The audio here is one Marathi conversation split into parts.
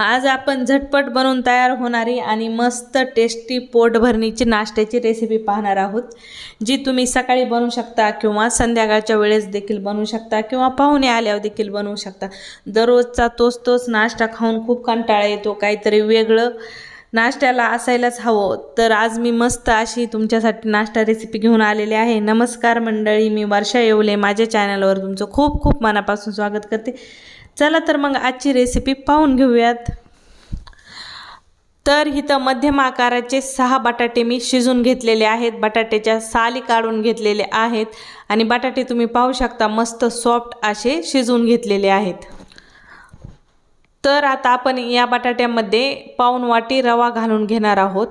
आज आपण झटपट बनवून तयार होणारी आणि मस्त टेस्टी पोटभरणीची नाश्त्याची रेसिपी पाहणार आहोत जी तुम्ही सकाळी बनवू शकता किंवा संध्याकाळच्या वेळेस देखील बनवू शकता किंवा पाहुणे आल्यावर देखील बनवू शकता. दररोजचा तोच तोच नाश्ता खाऊन खूप कंटाळा येतो काहीतरी वेगळं नाश्त्याला असायलाच हवं. तर आज मी मस्त अशी तुमच्यासाठी नाश्ता रेसिपी घेऊन आलेली आहे. नमस्कार मंडळी मी वर्षा येवले. माझ्या चॅनलवर तुमचं खूप खूप मनापासून स्वागत करते. चला तर मग आजची रेसिपी पाहून घेऊयात. तर इथं मध्यम आकाराचे सहा बटाटे मी शिजून घेतलेले आहेत. बटाट्याच्या साली काढून घेतलेले आहेत. आणि बटाटे तुम्ही पाहू शकता मस्त सॉफ्ट असे शिजवून घेतलेले आहेत. तर आता आपण या बटाट्यामध्ये पाऊन वाटी रवा घालून घेणार आहोत.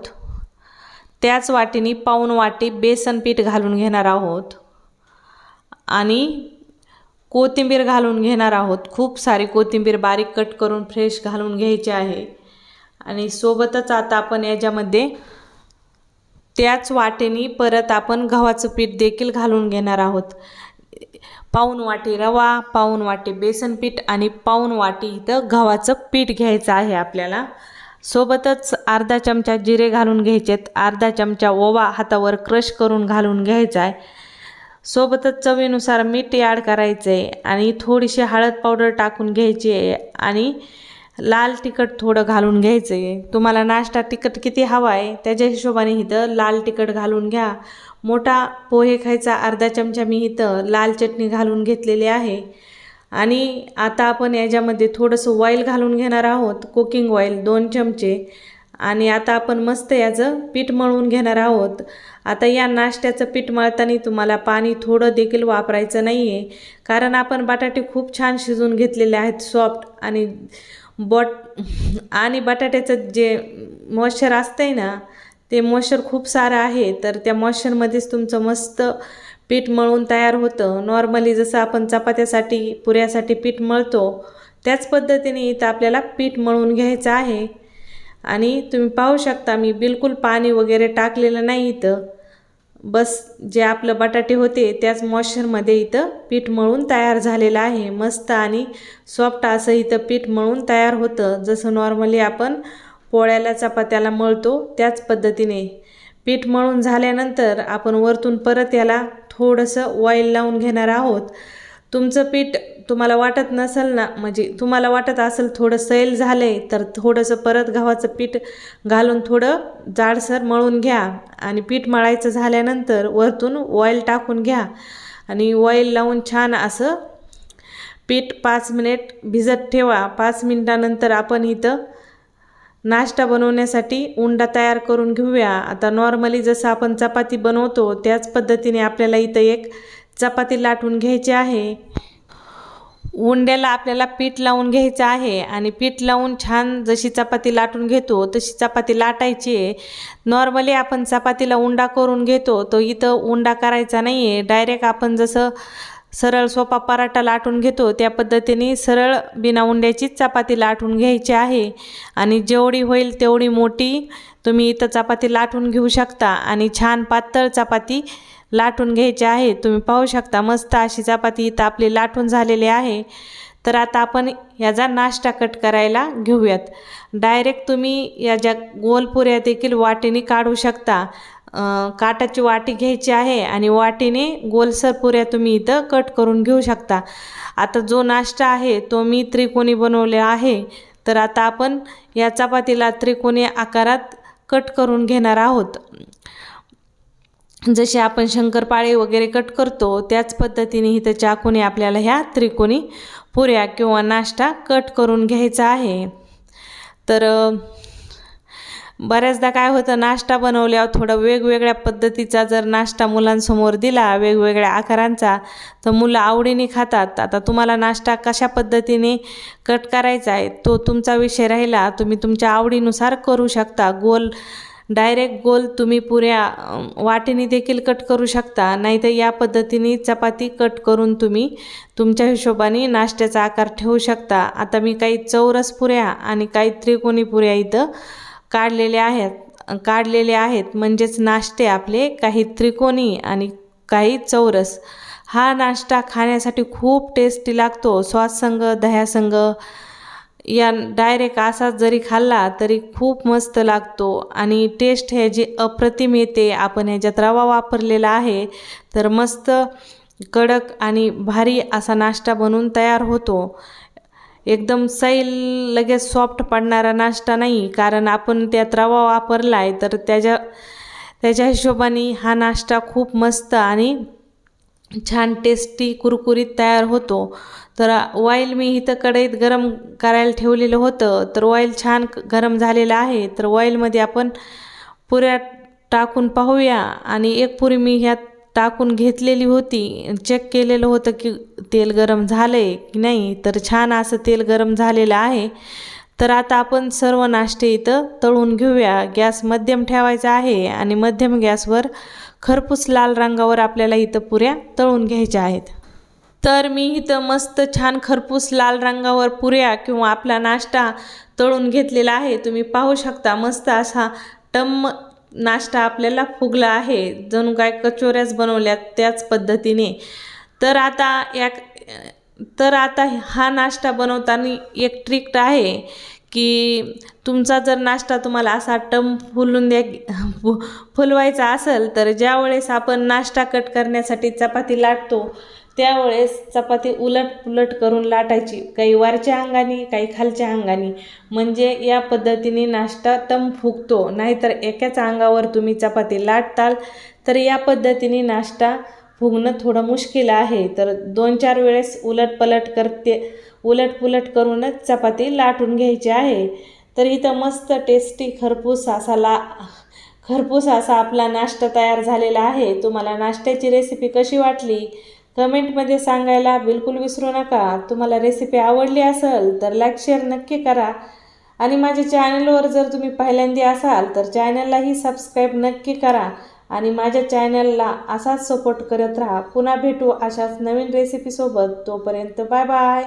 त्याच वाटीने पाऊन वाटी बेसन पीठ घालून घेणार आहोत. आणि कोथिंबीर घालून घेणार आहोत. खूप सारी कोथिंबीर बारीक कट करून फ्रेश घालून घ्यायची आहे. आणि सोबतच आता आपण याच्यामध्ये त्याच वाटेने परत आपण गव्हाचं पीठ देखील घालून घेणार आहोत. पाऊन वाटी रवा पाऊन वाटी बेसन पीठ आणि पाऊन वाटी इथं गव्हाचं पीठ घ्यायचं आहे आपल्याला. सोबतच अर्धा चमचा जिरे घालून घ्यायचेत. अर्धा चमचा ओवा हातावर क्रश करून घालून घ्यायचा आहे. सोबतच चवीनुसार मीठ ॲड करायचं आहे आणि थोडीशी हळद पावडर टाकून घ्यायची आहे आणि लाल तिखट थोडं घालून घ्यायचं आहे तुम्हाला नाश्ता तिखट किती हवा आहे त्याच्या हिशोबाने इथं लाल तिखट घालून घ्या. मोठा पोहे खायचा अर्धा चमचा मी इथं लाल चटणी घालून घेतलेली आहे. आणि आता आपण याच्यामध्ये थोडंसं ऑइल घालून घेणार आहोत कुकिंग ऑइल दोन चमचे. आणि आता आपण मस्त याचं पीठ मळून घेणार आहोत. आता या नाश्त्याचं पीठ मळताना तुम्हाला पाणी थोडं देखील वापरायचं नाही आहे कारण आपण बटाटे खूप छान शिजून घेतलेले आहेत सॉफ्ट आणि बट आणि बटाट्याचं जे मॉइश्चर आहे ना ते मॉइश्चर खूप सारं आहे. तर त्या मॉइश्चरमध्येच तुमचं मस्त पीठ मळून तयार होतं. नॉर्मली जसं आपण चपात्यासाठी पुऱ्यासाठी पीठ मळतो त्याच पद्धतीने इथं आपल्याला पीठ मळून घ्यायचं आहे. आणि तुम्ही पाहू शकता मी बिलकुल पाणी वगैरे टाकलेलं नाही इथं. बस जे आपलं बटाटे होते त्याच मॉइश्चरमध्ये इथं पीठ मळून तयार झालेलं आहे. मस्त आणि सॉफ्ट असं इथं पीठ मळून तयार होतं. जसं नॉर्मली आपण पोळ्याला चपात्याला मळतो त्याच पद्धतीने. पीठ मळून झाल्यानंतर आपण वरतून परत याला थोडंसं ऑइल लावून घेणार आहोत. तुमचं पीठ तुम्हाला वाटत नसेल ना म्हणजे तुम्हाला वाटत असेल थोडं सैल झालं आहे तर थोडंसं परत गव्हाचं पीठ घालून थोडं जाडसर मळून घ्या. आणि पीठ मळायचं झाल्यानंतर वरतून ऑइल टाकून घ्या. आणि ऑइल लावून छान असं पीठ पाच मिनिट भिजत ठेवा. पाच मिनिटानंतर आपण इथं नाश्ता बनवण्यासाठी उंडा तयार करून घेऊया. आता नॉर्मली जसं आपण चपाती बनवतो त्याच पद्धतीने आपल्याला इथं एक चपाती लाटून घ्यायची आहे. उंड्याला आपल्याला पीठ लावून घ्यायचं आहे आणि पीठ लावून छान जशी चपाती लाटून घेतो तशी चपाती लाटायची आहे. नॉर्मली आपण चपातीला उंडा करून घेतो तो इथं उंडा करायचा नाही आहे डायरेक्ट आपण जसं सरळ सोपा पराठा लाटून घेतो त्या पद्धतीने सरळ बिना उंड्याचीच चपाती लाटून घ्यायची आहे. आणि जेवढी होईल तेवढी मोठी तुम्ही इथं चपाती लाटून घेऊ शकता. आणि छान पातळ चपाती लाटून घ्यायचे आहे. तुम्ही पाहू शकता मस्त अशी चपाती इथं आपली लाटून झालेली आहे. तर आता आपण याचा नाश्ता कट करायला घेऊयात. डायरेक्ट तुम्ही या ज्या गोलपुऱ्या देखील वाटीने काढू शकता. काटाची वाटी घ्यायची आहे आणि वाटीने गोलसर पुऱ्या तुम्ही इथं कट करून घेऊ शकता. आता जो नाश्ता आहे तो मी त्रिकोणी बनवलेला आहे. तर आता आपण या चपातीला त्रिकोणी आकारात कट करून घेणार आहोत. जसे आपण शंकरपाळे वगैरे कट करतो त्याच पद्धतीने इथं चाकूने आपल्याला ह्या त्रिकोणी पुऱ्या किंवा नाश्ता कट करून घ्यायचा आहे. तर बऱ्याचदा काय होतं नाश्ता बनवल्यावर थोडं वेगवेगळ्या पद्धतीचा जर नाश्ता मुलांसमोर दिला वेगवेगळ्या आकारांचा तर मुलं आवडीने खातात. आता तुम्हाला नाश्ता कशा पद्धतीने कट करायचा आहे तो तुमचा विषय राहिला. तुम्ही तुमच्या आवडीनुसार करू शकता. गोल डायरेक्ट गोल तुम्ही पुऱ्या वाटेने देखील कट करू शकता. नाहीतर या पद्धतीने चपाती कट करून तुम्ही तुमच्या हिशोबाने नाश्त्याचा आकार ठेवू शकता. आता मी काही चौरस पुऱ्या आणि काही त्रिकोणी पुऱ्या इथं काढलेल्या आहेत काढलेले आहेत. म्हणजेच नाश्ते आपले काही त्रिकोणी आणि काही चौरस. हा नाश्ता खाण्यासाठी खूप टेस्टी लागतो. सॉससंग दह्यासंग या डायरेक्ट असाच जरी खाल्ला तरी खूप मस्त लागतो. आणि टेस्ट ह्याची अप्रतिम येते आपण ह्याच्यात रवा वापरलेला आहे तर मस्त कडक आणि भारी असा नाश्ता बनून तयार होतो. एकदम सैल लगेच सॉफ्ट पडणारा नाश्ता नाही कारण आपण त्यात रवा वापरला आहे तर त्याच्या त्याच्या हिशोबाने हा नाश्ता खूप मस्त आणि छान टेस्टी कुरकुरीत तयार होतो. तर ऑइल मी इथं कढईत गरम करायला ठेवलेलं होतं. तर ऑइल छान गरम झालेलं आहे. तर ऑइलमध्ये आपण पुऱ्या टाकून पाहूया. आणि एक पुरी मी ह्यात टाकून घेतलेली होती. चेक केलेलं होतं की तेल गरम झालं आहे की नाही. तर छान असं तेल गरम झालेलं आहे. तर आता आपण सर्व नाश्ते इथं तळून घेऊया. गॅस मध्यम ठेवायचा आहे. आणि मध्यम गॅसवर खरपूस लाल रंगावर आपल्याला इथं पुऱ्या तळून घ्यायच्या आहेत. तर मी इथं मस्त छान खरपूस लाल रंगावर पुऱ्या किंवा आपला नाश्ता तळून घेतलेला आहे. तुम्ही पाहू शकता मस्त असा टम्म नाश्ता आपल्याला फुगला आहे. जणू काय कचोऱ्याच बनवल्या त्याच पद्धतीने. तर आता या तर आता हा नाश्ता बनवताना एक ट्रिक आहे. की तुमचा जर नाश्ता तुम्हाला असा टम फुलून द्या फु फुलवायचा असेल तर ज्या वेळेस आपण नाश्ता कट करण्यासाठी चपाती लाटतो त्यावेळेस चपाती उलट पुलट करून लाटायची. काही वरच्या अंगाने काही खालच्या अंगाने. म्हणजे या पद्धतीने नाश्ता टम फुगतो. नाहीतर एकाच अंगावर तुम्ही चपाती लाटताल तर या पद्धतीने नाश्ता फुगणं थोडं मुश्किल आहे तर दोन चार वेळेस उलट पलट करते उलटपुलट करूनच चपाती लाटून घ्यायची आहे. तर इथं मस्त टेस्टी खरपूस असा ला खरपूस असा आपला नाश्ता तयार झालेला आहे. तुम्हाला नाश्त्याची रेसिपी कशी वाटली? कमेंटमध्ये सांगायला बिलकुल विसरू नका. तुम्हाला रेसिपी आवडली असेल तर लाईक शेअर नक्की करा. आणि माझ्या चॅनलवर जर तुम्ही पहिल्यांदा असाल तर चॅनललाही सबस्क्राईब नक्की करा. आणि माझ्या चॅनलला असाच सपोर्ट करत राहा. पुन्हा भेटू अशाच नवीन रेसिपीसोबत तोपर्यंत बाय बाय